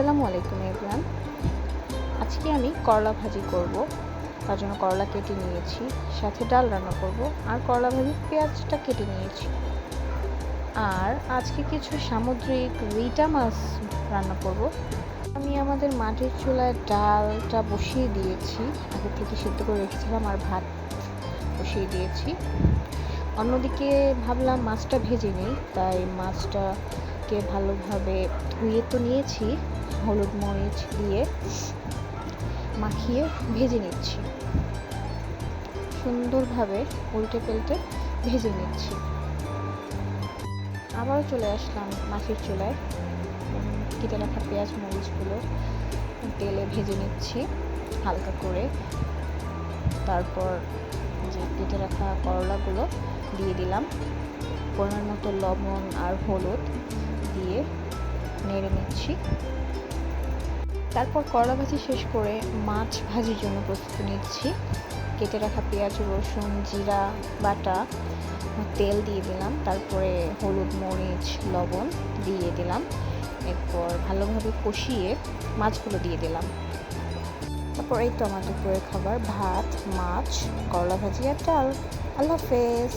আসসালামু আলাইকুম এভরান আজকে আমি করলা ভাজি করব। তার জন্য করলা কেটে নিয়েছি, সাথে ডাল রান্না করব, আর করলা ভাজি পেঁয়াজটা কেটে নিয়েছি। আর আজকে কিছু সামুদ্রিক রিটা মাছ রান্না করব। আমি আমাদের মাটির চুলায় ডালটা বসিয়ে দিয়েছি। আগে থেকে সিদ্ধ করে রেখেছিলাম আর ভাত বসিয়ে দিয়েছি। অন্যদিকে ভাবলাম মাছটা ভেজে নিই, তাই মাছটাকে ভালোভাবে ধুয়ে তো নিয়েছি, হলুদ মরিচ দিয়ে মাখিয়ে ভেজে নিচ্ছি। সুন্দরভাবে উল্টে পেল্টে ভেজে নিচ্ছি। আবারও চলে আসলাম মাছের চুলায়। কেটে রাখা পেঁয়াজ মরিচগুলো তেলে ভেজে নিচ্ছি হালকা করে। তারপর যে কেটে রাখা করলাগুলো দিয়ে দিলাম। পরিমাণ মতো লবণ আর হলুদ। দিয়ে নেড়ে নিচ্ছি। তারপর করলা ভাজি শেষ করে মাছ ভাজির জন্য প্রস্তুতি নিচ্ছি। কেটে রাখা পেঁয়াজ, রসুন, জিরা, বাটা, তেল দিয়ে দিলাম। তারপরে হলুদ, মরিচ, লবণ দিয়ে দিলাম। এরপর ভালোভাবে কষিয়ে মাছগুলো দিয়ে দিলাম। তারপর এই তো টমেটো করে খাবার, ভাত, মাছ, করলা ভাজি আর ডাল। আল্লাহ হাফেজ।